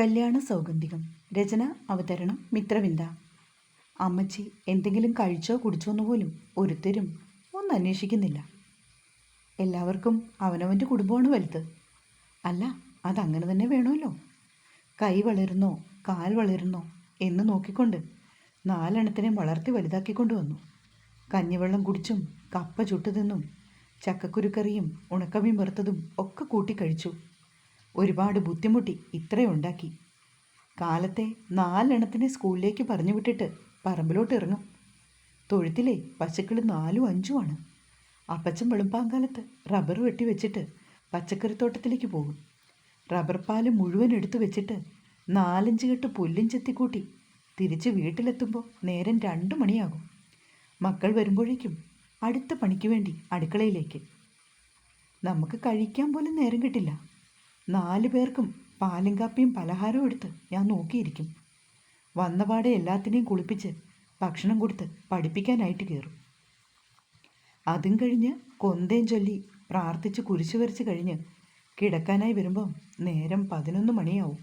കല്യാണ സൗഗന്ധികം രചന അവതരണം മിത്രവിന്ദ. അമ്മച്ചി എന്തെങ്കിലും കഴിച്ചോ കുടിച്ചോ എന്ന് പോലും ഒരുത്തരും ഒന്നും അന്വേഷിക്കുന്നില്ല. എല്ലാവർക്കും അവനവന്റെ കുടുംബമാണ് വലുത്. അല്ല അതങ്ങനെ തന്നെ വേണമല്ലോ. കൈ വളരുന്നോ കാൽ വളരുന്നോ എന്ന് നോക്കിക്കൊണ്ട് നാലെണ്ണത്തിനെ വളർത്തി വലുതാക്കിക്കൊണ്ട് വന്നു. കഞ്ഞിവെള്ളം കുടിച്ചും കപ്പ ചുട്ടു തിന്നും ചക്കക്കുരുക്കറിയും ഉണക്കമീൻ വറുത്തതും ഒക്കെ കൂട്ടി കഴിച്ചു. ഒരുപാട് ബുദ്ധിമുട്ടി ഇത്രയുണ്ടാക്കി കാലത്തെ നാലെണ്ണത്തിനെ സ്കൂളിലേക്ക് പറഞ്ഞു വിട്ടിട്ട് പറമ്പിലോട്ട് ഇറങ്ങും. തൊഴുത്തിലെ പശുക്കൾ നാലും അഞ്ചുമാണ് അപ്പച്ചൻ വെളുപ്പാങ്കാലത്ത് റബ്ബർ വെട്ടി വെച്ചിട്ട് പച്ചക്കറിത്തോട്ടത്തിലേക്ക് പോകും. റബ്ബർ പാൽ മുഴുവൻ എടുത്തു വെച്ചിട്ട് നാലഞ്ച് കെട്ട് പുല്ലും ചെത്തിക്കൂട്ടി തിരിച്ച് വീട്ടിലെത്തുമ്പോൾ നേരം രണ്ട് മണിയാകും. മക്കൾ വരുമ്പോഴേക്കും അടുത്ത പണിക്ക് വേണ്ടി അടുക്കളയിലേക്ക്. നമുക്ക് കഴിക്കാൻ പോലും നേരം കിട്ടില്ല. നാല് പേർക്കും പാലും കാപ്പിയും പലഹാരവും എടുത്ത് ഞാൻ നോക്കിയിരിക്കും. വന്നപാടെ എല്ലാത്തിനെയും കുളിപ്പിച്ച് ഭക്ഷണം കൊടുത്ത് പഠിപ്പിക്കാനായിട്ട് കയറും അതും കഴിഞ്ഞ് കൊന്തയും ചൊല്ലി പ്രാർത്ഥിച്ച് കുരിശു വരച്ച് കഴിഞ്ഞ് കിടക്കാനായി വരുമ്പം നേരം പതിനൊന്ന് മണിയാവും.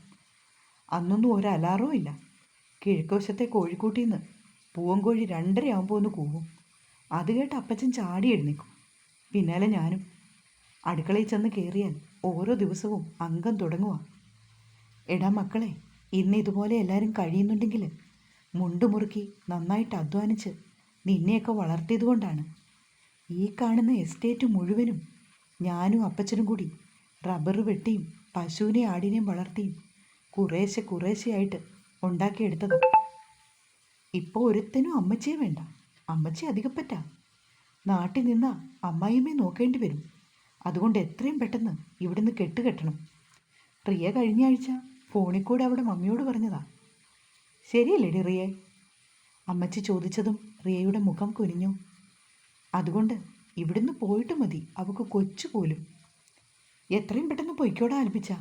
അന്നൊന്നും ഒരു അലാറവും ഇല്ല. കിഴക്കുവശത്തെ കോഴിക്കൂട്ടിൽ നിന്ന് പൂവൻകോഴി രണ്ടരയാകുമ്പോൾ ഒന്ന് കൂവും. അത് കേട്ട് അപ്പച്ചൻ ചാടി എഴുന്നേക്കും. പിന്നാലെ ഞാനും അടുക്കളയിൽ ചെന്ന് കയറിയാൽ ഓരോ ദിവസവും അംഗം തുടങ്ങുക എടാ മക്കളെ ഇന്ന് ഇതുപോലെ എല്ലാവരും കഴിയുന്നുണ്ടെങ്കിൽ മുണ്ടുമുറുക്കി നന്നായിട്ട് അധ്വാനിച്ച് നിന്നെയൊക്കെ വളർത്തിയതുകൊണ്ടാണ് ഈ കാണുന്ന എസ്റ്റേറ്റ് മുഴുവനും ഞാനും അപ്പച്ചനും കൂടി റബ്ബർ വെട്ടിയും പശുവിനെ ആടിനെയും വളർത്തിയും കുറേശ്ശെ കുറേശ്ശെയായിട്ട് ഉണ്ടാക്കിയെടുത്തത്. ഇപ്പോൾ ഒരുത്തനും അമ്മച്ചിയെ വേണ്ട. അമ്മച്ചി അധികപ്പറ്റാ. നാട്ടിൽ നിന്നാ അമ്മായിയമ്മയെ നോക്കേണ്ടി വരും. അതുകൊണ്ട് എത്രയും പെട്ടെന്ന് ഇവിടുന്ന് കെട്ടുകെട്ടണം റിയ കഴിഞ്ഞ ആഴ്ച ഫോണിൽ കൂടെ അവിടെ മമ്മിയോട് പറഞ്ഞതാ. ശരിയല്ലേടി റിയെ? അമ്മച്ചി ചോദിച്ചതും റിയയുടെ മുഖം കുനിഞ്ഞു. അതുകൊണ്ട് ഇവിടുന്ന് പോയിട്ട് മതി അവക്ക് കൊച്ചു പോലും. എത്രയും പെട്ടെന്ന് പൊയ്ക്കോടാ ആൽപ്പിച്ച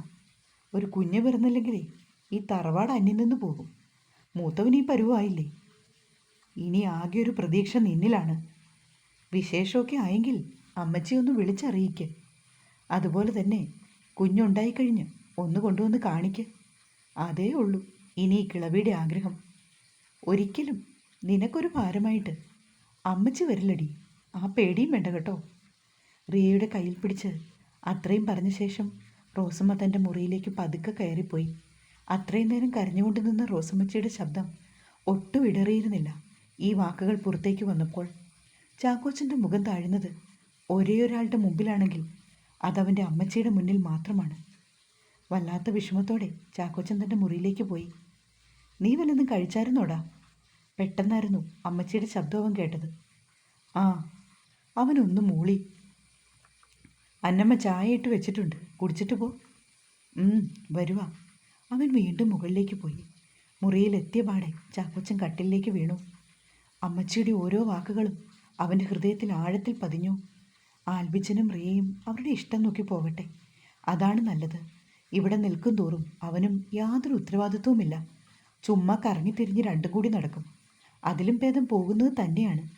ഒരു കുഞ്ഞ് പിറന്നില്ലെങ്കിലേ ഈ തറവാട് അന്യം നിന്ന് പോകും. മൂത്തവൻ ഈ പരുവായില്ലേ? ഇനി ആകെ ഒരു പ്രതീക്ഷ നിന്നിലാണ്. വിശേഷമൊക്കെ ആയെങ്കിൽ അമ്മച്ചി ഒന്ന് വിളിച്ചറിയിക്ക്. അതുപോലെ തന്നെ കുഞ്ഞുണ്ടായിക്കഴിഞ്ഞ് ഒന്ന് കൊണ്ടുവന്ന് കാണിക്ക്. അതേ ഉള്ളൂ ഇനി കിളവിയുടെ ആഗ്രഹം. ഒരിക്കലും നിനക്കൊരു ഭാരമായിട്ട് അമ്മച്ചി വരില്ലടി. ആ പേടിയും വേണ്ട കേട്ടോ. റിയയുടെ കയ്യിൽ പിടിച്ച് അത്രയും പറഞ്ഞ ശേഷം റോസമ്മ തന്റെ മുറിയിലേക്ക് പതുക്കെ കയറിപ്പോയി. അത്രയും നേരം കരഞ്ഞുകൊണ്ട് നിന്ന റോസമ്മച്ചിയുടെ ശബ്ദം ഒട്ടും ഇടറിയിരുന്നില്ല ഈ വാക്കുകൾ പുറത്തേക്ക് വന്നപ്പോൾ. ചാക്കോച്ചന്റെ മുഖം താഴുന്നത് ഒരേ ഒരാളുടെ മുമ്പിലാണെങ്കിൽ അതവന്റെ അമ്മച്ചിയുടെ മുന്നിൽ മാത്രമാണ്. വല്ലാത്ത വിഷമത്തോടെ ചാക്കോച്ചൻ തന്റെ മുറിയിലേക്ക് പോയി. നീ വല്ലതും കഴിച്ചായിരുന്നോടാ? പെട്ടെന്നായിരുന്നു അമ്മച്ചിയുടെ ശബ്ദവും കേട്ടത്. ആ അവനൊന്ന് മൂളി. അന്നമ്മ ചായ ഇട്ട് വെച്ചിട്ടുണ്ട്. കുടിച്ചിട്ട് പോ. വരുവാ. അവൻ വീണ്ടും മുകളിലേക്ക് പോയി. മുറിയിലെത്തിയ പാടെ ചാക്കോച്ചൻ കട്ടിലേക്ക് വീണു. അമ്മച്ചിയുടെ ഓരോ വാക്കുകളും അവന്റെ ഹൃദയത്തിൽ ആഴത്തിൽ പതിഞ്ഞു. ആൽബിച്ചനും റിയയും അവരുടെ ഇഷ്ടം നോക്കി പോകട്ടെ. അതാണ് നല്ലത്. ഇവിടെ നിൽക്കും തോറും അവനും യാതൊരു ഉത്തരവാദിത്വവുമില്ല. ചുമ്മാ കറങ്ങിത്തിരിഞ്ഞ് രണ്ടും കൂടി നടക്കും. അതിലും ഭേദം പോകുന്നത് തന്നെയാണ്.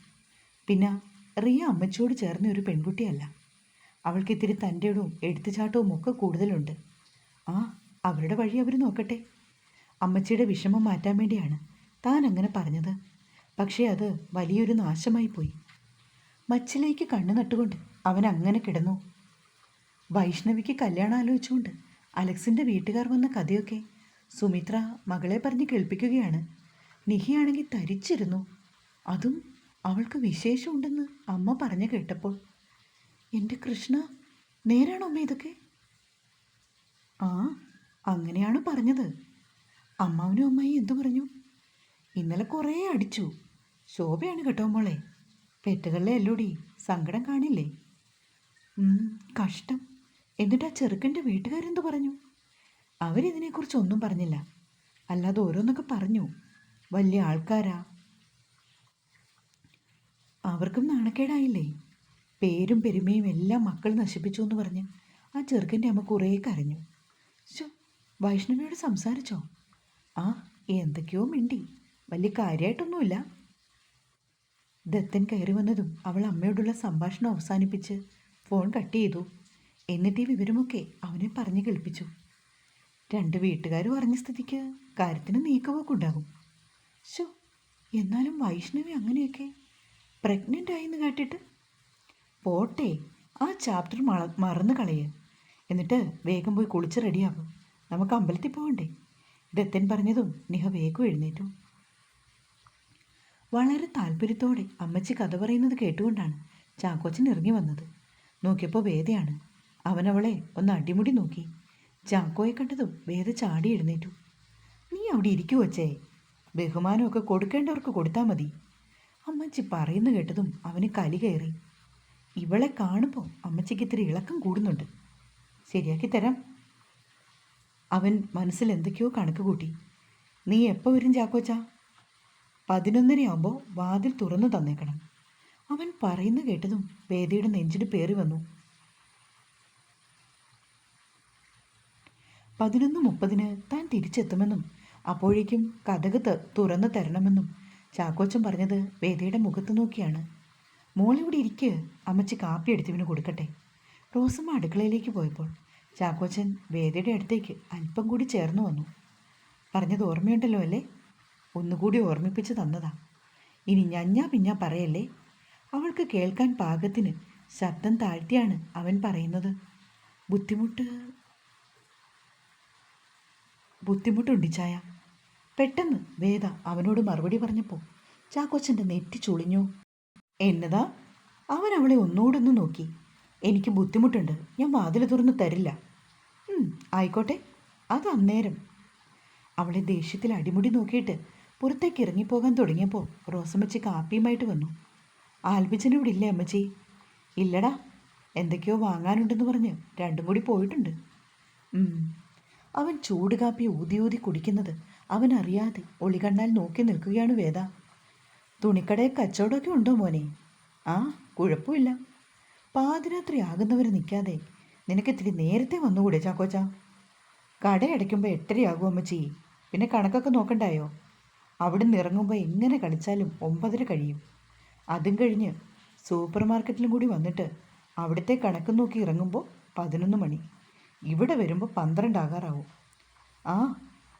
പിന്നെ റിയ അമ്മച്ചിയോട് ചേർന്ന ഒരു പെൺകുട്ടിയല്ല. അവൾക്ക് ഇത്തിരി തന്റെ ഇടവും എടുത്തുചാട്ടവും ഒക്കെ കൂടുതലുണ്ട്. ആ അവരുടെ വഴി അവർ നോക്കട്ടെ. അമ്മച്ചിയുടെ വിഷമം മാറ്റാൻ വേണ്ടിയാണ് താൻ അങ്ങനെ പറഞ്ഞത്. പക്ഷേ അത് വലിയൊരു നാശമായി പോയി. മച്ചിലേക്ക് കണ്ണു നട്ടുകൊണ്ട് അവൻ അങ്ങനെ കിടന്നു. വൈഷ്ണവിക്ക് കല്യാണം ആലോചിച്ചുകൊണ്ട് അലക്സിന്റെ വീട്ടുകാർ വന്ന കഥയൊക്കെ സുമിത്ര മകളെ പറഞ്ഞ് കേൾപ്പിക്കുകയാണ്. നിഹിയാണെങ്കിൽ തരിച്ചിരുന്നു. അതും അവൾക്ക് വിശേഷമുണ്ടെന്ന് അമ്മ പറഞ്ഞു കേട്ടപ്പോൾ. എന്റെ കൃഷ്ണ നേരാണോ അമ്മ ഇതൊക്കെ? ആ അങ്ങനെയാണ് പറഞ്ഞത്. അമ്മാവനും അമ്മായി എന്തു പറഞ്ഞു? ഇന്നലെ കുറേ അടിച്ചു. ശോഭയാണ് കേട്ടോ മോളെ. പെറ്റുകളിലെ എല്ലോടി സങ്കടം കാണില്ലേ? കഷ്ടം. എന്നിട്ട് ആ ചെറുക്കന്റെ വീട്ടുകാരെന്ത് പറഞ്ഞു? അവരിതിനെക്കുറിച്ച് ഒന്നും പറഞ്ഞില്ല. അല്ലാതെ ഓരോന്നൊക്കെ പറഞ്ഞു. വലിയ ആൾക്കാരാ. അവർക്കും നാണക്കേടായില്ലേ? പേരും പെരുമയും എല്ലാം മക്കൾ നശിപ്പിച്ചു എന്ന് പറഞ്ഞ് ആ ചെറുക്കന്റെ അമ്മ കുറേ കരഞ്ഞു. ശോ വൈഷ്ണവിയോട് സംസാരിച്ചോ? ആ എന്തൊക്കെയോ മിണ്ടി. വലിയ കാര്യമായിട്ടൊന്നുമില്ല ദത്തൻ കയറി വന്നതും അവൾ അമ്മയോടുള്ള സംഭാഷണം അവസാനിപ്പിച്ച് ഫോൺ കട്ട് ചെയ്തു. എന്നിട്ട് ഈ വിവരമൊക്കെ അവനെ പറഞ്ഞു കേൾപ്പിച്ചു. രണ്ട് വീട്ടുകാരും അറിഞ്ഞ സ്ഥിതിക്ക് കാര്യത്തിന് നീക്കമൊക്കെ ശോ എന്നാലും വൈഷ്ണവി അങ്ങനെയൊക്കെ പ്രഗ്നന്റ് ആയിന്ന് കേട്ടിട്ട് പോട്ടെ ആ ചാപ്റ്റർ മള മറന്നു കളയ എന്നിട്ട് വേഗം പോയി കുളിച്ച് റെഡിയാകും നമുക്ക് അമ്പലത്തിൽ പോകണ്ടേ? ദത്തൻ പറഞ്ഞതും നിഹ വേഗം എഴുന്നേറ്റു. വളരെ താല്പര്യത്തോടെ അമ്മച്ചി കഥ പറയുന്നത് കേട്ടുകൊണ്ടാണ് ചാക്കോച്ചൻ ഇറങ്ങി വന്നത്. നോക്കിയപ്പോൾ വേദയാണ്. അവനവളെ ഒന്ന് അടിമുടി നോക്കി. ചാക്കോയെ കണ്ടതും വേദ ചാടി എഴുന്നേറ്റു. നീ അവിടെ ഇരിക്കൂ വച്ചേ ബഹുമാനമൊക്കെ കൊടുക്കേണ്ടവർക്ക് കൊടുത്താൽ മതി. അമ്മച്ചി പറയുന്നു കേട്ടതും അവന് കലി കയറി. ഇവളെ കാണുമ്പോൾ അമ്മച്ചിക്ക് ഇത്തിരി ഇളക്കം കൂടുന്നുണ്ട്. ശരിയാക്കി തരാം. അവൻ മനസ്സിൽ എന്തൊക്കെയോ കണക്ക് കൂട്ടി. നീ എപ്പോൾ വരും ചാക്കോച്ച? പതിനൊന്നരയാകുമ്പോൾ വാതിൽ തുറന്നു തന്നേക്കണം. അവൻ പറയുന്നു കേട്ടതും വേദിയുടെ നെഞ്ചിന് പേറി വന്നു. പതിനൊന്ന് മുപ്പതിന് താൻ തിരിച്ചെത്തുമെന്നും അപ്പോഴേക്കും കഥക് തുറന്നു തരണമെന്നും ചാക്കോച്ചൻ പറഞ്ഞത് വേദിയുടെ മുഖത്ത് നോക്കിയാണ്. മോളിവിടെ ഇരിക്ക് അമ്മച്ചി കാപ്പി എടുത്തിവന് കൊടുക്കട്ടെ. റോസമ്മ അടുക്കളയിലേക്ക് പോയപ്പോൾ ചാക്കോച്ചൻ വേദിയുടെ അടുത്തേക്ക് അല്പം കൂടി ചേർന്നു വന്നു. പറഞ്ഞത് ഓർമ്മയുണ്ടല്ലോ അല്ലേ? ഒന്നുകൂടി ഓർമ്മിപ്പിച്ച് തന്നതാ. ഇനി ഞഞ്ഞാ പിഞ്ഞാ പറയല്ലേ? അവൾക്ക് കേൾക്കാൻ പാകത്തിന് ശബ്ദം താഴ്ത്തിയാണ് അവൻ പറയുന്നത്. ബുദ്ധിമുട്ട്. ബുദ്ധിമുട്ടുണ്ടിച്ചായ പെട്ടെന്ന് വേദ അവനോട് മറുപടി പറഞ്ഞപ്പോൾ ചാക്കോച്ചന്റെ നെറ്റി ചുളിഞ്ഞു. എന്നതാ? അവൻ അവളെ ഒന്നുകൂടൊന്ന് നോക്കി. എനിക്ക് ബുദ്ധിമുട്ടുണ്ട്. ഞാൻ വാതിൽ തുറന്ന് തരില്ല. "ഉം, ആയിക്കോട്ടെ. അത് അന്നേരം. അവളെ ദേഷ്യത്തിൽ അടിമുടി നോക്കിയിട്ട് പുറത്തേക്ക് ഇറങ്ങിപ്പോകാൻ തുടങ്ങിയപ്പോൾ റോസമ്മച്ചി കാപ്പിയുമായിട്ട് വന്നു. ആൽബിച്ചന് ഇവിടെ ഇല്ലേ അമ്മച്ചി? ഇല്ലടാ. എന്തൊക്കെയോ വാങ്ങാനുണ്ടെന്ന് പറഞ്ഞ് രണ്ടും കൂടി പോയിട്ടുണ്ട്. അവൻ ചൂട് കാപ്പി ഊതി ഊതി കുടിക്കുന്നത് അവൻ അറിയാതെ ഒളികണ്ണാൽ നോക്കി നിൽക്കുകയാണ് വേദ. തുണിക്കടയിൽ കച്ചവടമൊക്കെ ഉണ്ടോ മോനെ? ആ കുഴപ്പമില്ല. പാതിരാത്രി ആകുന്നവരെ നിൽക്കാതെ നിനക്ക് ഇത്തിരി നേരത്തെ വന്നുകൂടെ ചാക്കോച്ച? കട അടയ്ക്കുമ്പോൾ എട്ടരയാകും അമ്മച്ചി. പിന്നെ കണക്കൊക്കെ നോക്കണ്ടായോ? അവിടെ നിന്ന് ഇറങ്ങുമ്പോൾ എങ്ങനെ കളിച്ചാലും ഒമ്പതര കഴിയും. അതും കഴിഞ്ഞ് സൂപ്പർ മാർക്കറ്റിലും കൂടി വന്നിട്ട് അവിടുത്തെ കണക്ക് നോക്കി ഇറങ്ങുമ്പോൾ പതിനൊന്ന് മണി. ഇവിടെ വരുമ്പോൾ പന്ത്രണ്ടാകാറാവും ആ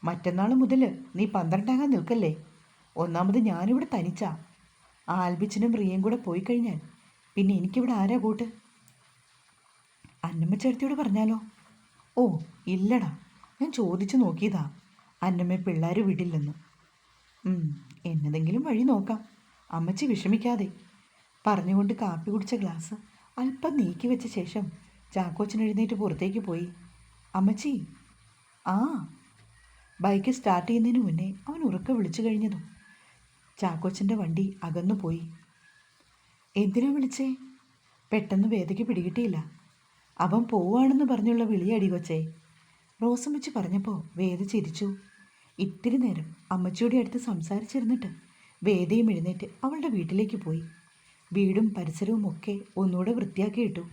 മറ്റന്നാൾ മുതൽ നീ പന്ത്രണ്ടാകാൻ നിൽക്കല്ലേ? ഒന്നാമത് ഞാനിവിടെ തനിച്ചാ. ആൽബിച്ചനും റിയയും കൂടെ പോയി കഴിഞ്ഞാൽ പിന്നെ എനിക്കിവിടെ ആരാ കൂട്ട്? അന്നമ്മ ചേർത്തിയോട് പറഞ്ഞാലോ? ഓ ഇല്ലടാ ഞാൻ ചോദിച്ചു നോക്കിയതാ. അന്നമ്മ പിള്ളേർ വിടില്ലെന്ന്. എന്നതെങ്കിലും വഴി നോക്കാം. അമ്മച്ചി വിഷമിക്കാതെ. പറഞ്ഞുകൊണ്ട് കാപ്പി കുടിച്ച ഗ്ലാസ് അല്പം നീക്കി വെച്ച ശേഷം ചാക്കോച്ചൻ എഴുന്നേറ്റ് പുറത്തേക്ക് പോയി. അമ്മച്ചി ആ. ബൈക്ക് സ്റ്റാർട്ട് ചെയ്യുന്നതിന് മുന്നേ അവൻ ഉറക്കെ വിളിച്ചു കഴിഞ്ഞതും ചാക്കോച്ചന്റെ വണ്ടി അകന്നു പോയി. എന്തിനാ വിളിച്ചേ? പെട്ടെന്ന് വേദയ്ക്ക് പിടികിട്ടിയില്ല. അവൻ പോവാണെന്ന് പറഞ്ഞുള്ള വിളിയടി കൊച്ചേ. റോസമ്മച്ചി പറഞ്ഞപ്പോൾ വേദ ചിരിച്ചു. ഇത്തിരി നേരം അമ്മച്ചിയുടെ അടുത്ത് സംസാരിച്ചിരുന്നിട്ട് വേദയും എഴുന്നേറ്റ് അവളുടെ വീട്ടിലേക്ക് പോയി. വീടും പരിസരവും ഒക്കെ ഒന്നുകൂടെ വൃത്തിയാക്കിയിട്ടു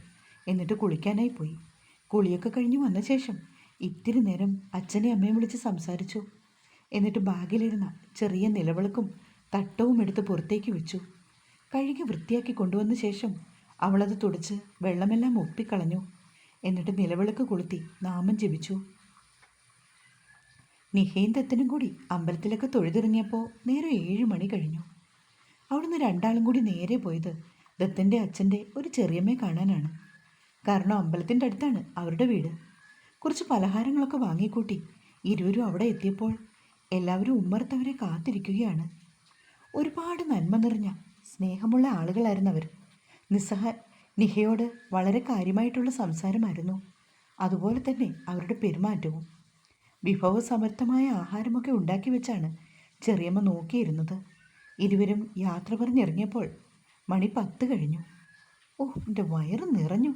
എന്നിട്ട് കുളിക്കാനായി പോയി. കുളിയൊക്കെ കഴിഞ്ഞ് വന്ന ശേഷം ഇത്തിരി നേരം അച്ഛനെ അമ്മയും വിളിച്ച് സംസാരിച്ചു. എന്നിട്ട് ബാഗിലിരുന്ന ചെറിയ നിലവിളക്കും തട്ടവും എടുത്ത് പുറത്തേക്ക് വെച്ചു. കഴുകി വൃത്തിയാക്കി കൊണ്ടുവന്ന ശേഷം അവളത് തുടച്ച് വെള്ളമെല്ലാം ഒപ്പിക്കളഞ്ഞു. എന്നിട്ട് നിലവിളക്ക് കൊളുത്തി നാമം ജപിച്ചു. നിഹയും ദത്തനും കൂടി അമ്പലത്തിലൊക്കെ തൊഴുതിറങ്ങിയപ്പോൾ നേരെ ഏഴ് മണി കഴിഞ്ഞു. അവിടുന്ന് രണ്ടാളും കൂടി നേരെ പോയത് ദത്തന്റെ അച്ഛന്റെ ഒരു ചെറിയമ്മയെ കാണാനാണ്. കാരണം അമ്പലത്തിന്റെ അടുത്താണ് അവരുടെ വീട്. കുറച്ച് പലഹാരങ്ങളൊക്കെ വാങ്ങിക്കൂട്ടി ഇരുവരും അവിടെ എത്തിയപ്പോൾ എല്ലാവരും ഉമ്മർത്തവരെ കാത്തിരിക്കുകയാണ്. ഒരുപാട് നന്മ നിറഞ്ഞ സ്നേഹമുള്ള ആളുകളായിരുന്നു അവർ. നിസ്സഹ നിഹയോട് വളരെ കാര്യമായിട്ടുള്ള സംസാരമായിരുന്നു. അതുപോലെ തന്നെ അവരുടെ പെരുമാറ്റവും. വിഭവസമർത്ഥമായ ആഹാരമൊക്കെ ഉണ്ടാക്കി വെച്ചാണ് ചെറിയമ്മ നോക്കിയിരുന്നത്. ഇരുവരും യാത്ര പറഞ്ഞിറങ്ങിയപ്പോൾ മണി പത്ത് കഴിഞ്ഞു. ഓ എന്റെ വയറ് നിറഞ്ഞു.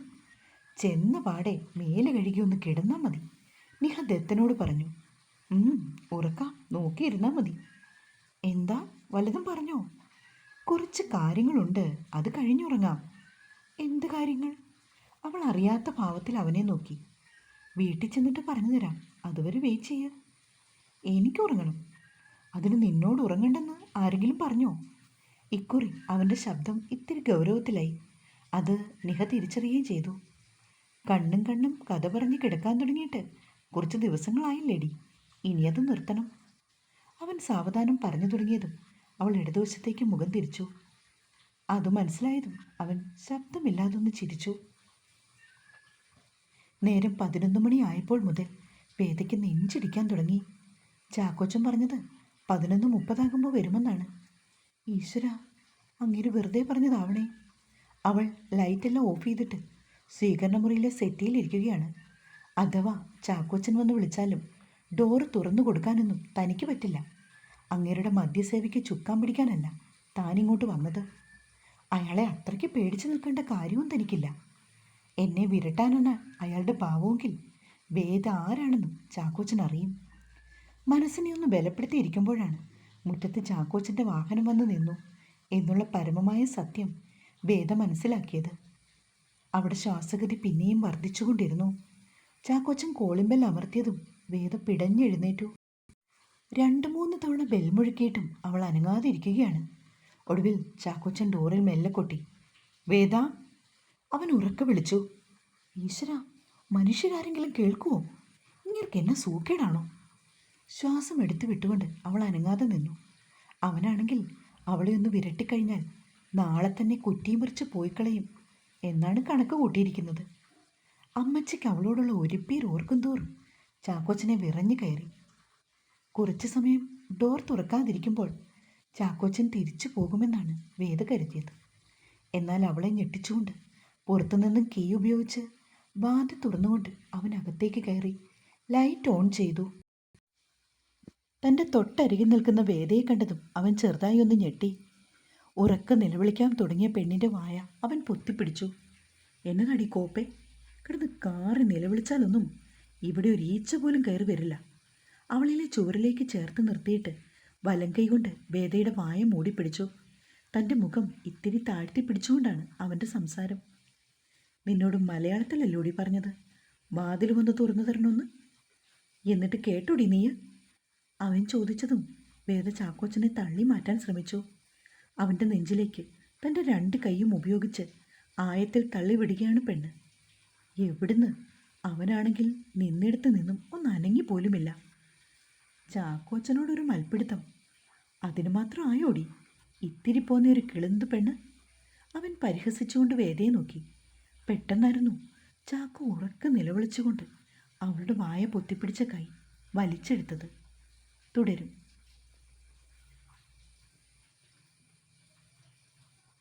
ചെന്ന പാടെ മേലെ കഴുകി ഒന്ന് കിടന്നാൽ മതി. നിഹ ദത്തനോട് പറഞ്ഞു "ഉം, ഉറക്കാം നോക്കിയിരുന്നാൽ മതി. എന്താ? വല്ലതും പറഞ്ഞോ? കുറച്ച് കാര്യങ്ങളുണ്ട് അത് കഴിഞ്ഞുറങ്ങാം. എന്ത് കാര്യങ്ങൾ? അവൾ അറിയാത്ത ഭാവത്തിൽ അവനെ നോക്കി. വീട്ടിൽ ചെന്നിട്ട് പറഞ്ഞു തരാം. അതുവരെ വെയിറ്റ് ചെയ്യുക എനിക്ക് ഉറങ്ങണം അതിന് നിന്നോട് ഉറങ്ങണ്ടെന്ന് ആരെങ്കിലും പറഞ്ഞോ? ഇക്കുറി അവന്റെ ശബ്ദം ഇത്തിരി ഗൗരവത്തിലായി. അത് നിഹ തിരിച്ചറിയുകയും ചെയ്തു. കണ്ണും കണ്ണും കഥ പറഞ്ഞ് കിടക്കാൻ തുടങ്ങിയിട്ട് കുറച്ച് ദിവസങ്ങളായില്ലേടി. ഇനിയത് നിർത്തണം. അവൻ സാവധാനം പറഞ്ഞു തുടങ്ങിയതും അവൾ ഇടതുവശത്തേക്ക് മുഖം തിരിച്ചു. അത് മനസ്സിലായതും അവൻ ശബ്ദമില്ലാതൊന്ന് ചിരിച്ചു. നേരം പതിനൊന്ന് മണിയായപ്പോൾ മുതൽ വേദയ്ക്ക് നെഞ്ചിടിക്കാൻ തുടങ്ങി. ചാക്കോച്ചൻ പറഞ്ഞത് പതിനൊന്ന് മുപ്പതാകുമ്പോൾ വരുമെന്നാണ്. ഈശ്വര അങ്ങേര് വെറുതെ പറഞ്ഞതാവണേ. അവൾ ലൈറ്റെല്ലാം ഓഫ് ചെയ്തിട്ട് സ്വീകരണ മുറിയിലെ സെറ്റിയിലിരിക്കുകയാണ്. അഥവാ ചാക്കോച്ചൻ വന്ന് വിളിച്ചാലും ഡോറ് തുറന്നു കൊടുക്കാനൊന്നും തനിക്ക് പറ്റില്ല. അങ്ങേരുടെ മദ്യസേവയ്ക്ക് ചുക്കാൻ പിടിക്കാനല്ല താനിങ്ങോട്ട് വന്നത്. അയാളെ അത്രയ്ക്ക് പേടിച്ചു നിൽക്കേണ്ട കാര്യവും തനിക്കില്ല. എന്നെ വിരട്ടാനാണ് അയാളുടെ ഭാവമെങ്കിൽ വേദ ആരാണെന്നും ചാക്കോച്ചൻ അറിയും. മനസ്സിനെ ഒന്ന് ബലപ്പെടുത്തിയിരിക്കുമ്പോഴാണ് മുറ്റത്ത് ചാക്കോച്ചന്റെ വാഹനം വന്ന് നിന്നു എന്നുള്ള പരമമായ സത്യം വേദ മനസ്സിലാക്കിയത്. അവിടെ ശ്വാസഗതി പിന്നെയും വർദ്ധിച്ചുകൊണ്ടിരുന്നു. ചാക്കോച്ചൻ കോളിമ്പൽ അമർത്തിയതും വേദ പിടഞ്ഞെഴുന്നേറ്റു. രണ്ട് മൂന്ന് തവണ ബെൽമുഴുക്കിയിട്ടും അവൾ അനങ്ങാതിരിക്കുകയാണ്. ഒടുവിൽ ചാക്കോച്ചൻ ഡോറിൽ മെല്ലെ കൊട്ടി. വേദ അവൻ ഉറക്കെ വിളിച്ചു. ഈശ്വര മനുഷ്യരാരെങ്കിലും കേൾക്കുമോ ഇങ്ങർക്ക് എന്നെ സൂക്കേടാണോ? ശ്വാസം എടുത്തു വിട്ടുകൊണ്ട് അവൾ അനങ്ങാതെ നിന്നു. അവനാണെങ്കിൽ അവളെ ഒന്ന് വിരട്ടിക്കഴിഞ്ഞാൽ നാളെ തന്നെ കുറ്റിയും പറിച്ച് പോയിക്കളയും എന്നാണ് കണക്ക് കൂട്ടിയിരിക്കുന്നത്. അമ്മച്ചിക്ക് അവളോടുള്ള ഒരുപ്പീർ ഓർക്കും തോറും ചാക്കോച്ചനെ വിറഞ്ഞു കയറി. കുറച്ചു സമയം ഡോർ തുറക്കാതിരിക്കുമ്പോൾ ചാക്കോച്ചൻ തിരിച്ചു പോകുമെന്നാണ് വേദ കരുതിയത്. എന്നാൽ അവളെ ഞെട്ടിച്ചുകൊണ്ട് പുറത്തുനിന്നും കീ ഉപയോഗിച്ച് വാത് തുറന്നുകൊണ്ട് അവൻ അകത്തേക്ക് കയറി. ലൈറ്റ് ഓൺ ചെയ്തു. തന്റെ തൊട്ടരികിൽ നിൽക്കുന്ന വേദയെ കണ്ടതും അവൻ ചെറുതായി ഒന്ന് ഞെട്ടി. ഉറക്ക നിലവിളിക്കാൻ തുടങ്ങിയ പെണ്ണിന്റെ വായ അവൻ പൊത്തിപ്പിടിച്ചു. എന്നതാടി കോപ്പെ? കിടന്ന് കാറി നിലവിളിച്ചാലൊന്നും ഇവിടെ ഒരു ഈച്ച പോലും കയറി വരില്ല. അവളിലെ ചുവരിലേക്ക് ചേർത്ത് നിർത്തിയിട്ട് വലം കൈകൊണ്ട് വേദയുടെ വായ മൂടിപ്പിടിച്ചു. തന്റെ മുഖം ഇത്തിരി താഴ്ത്തി പിടിച്ചുകൊണ്ടാണ് അവന്റെ സംസാരം. നിന്നോട് മലയാളത്തിലല്ലോടി പറഞ്ഞത്? വാതിൽ വന്ന് തുറന്നു തരണമെന്ന് എന്നിട്ട് കേട്ടോടി നീ അവൻ ചോദിച്ചതും വേദ ചാക്കോച്ചനെ തള്ളി മാറ്റാൻ ശ്രമിച്ചു. അവന്റെ നെഞ്ചിലേക്ക് തന്റെ രണ്ട് കൈയും ഉപയോഗിച്ച് ആയത്തിൽ തള്ളി വിടുകയാണ് പെണ്ണ്. എവിടുന്ന്? അവനാണെങ്കിൽ നിന്നിടത്ത് നിന്നും ഒന്ന് അനങ്ങി പോലുമില്ല. ചാക്കോച്ചനോടൊരു മൽപ്പിടുത്തം. അതിന് മാത്രം ആയോടി. ഇത്തിരി പോന്ന ഒരു കിളുന്ത് പെണ്ണ്. അവൻ പരിഹസിച്ചുകൊണ്ട് വേദയെ നോക്കി. പെട്ടെന്നായിരുന്നു ചാക്കു ഉറക്കെ നിലവിളിച്ചുകൊണ്ട് അവളുടെ വായ പൊത്തിപ്പിടിച്ച കൈ വലിച്ചെടുത്തത്. തുടരും.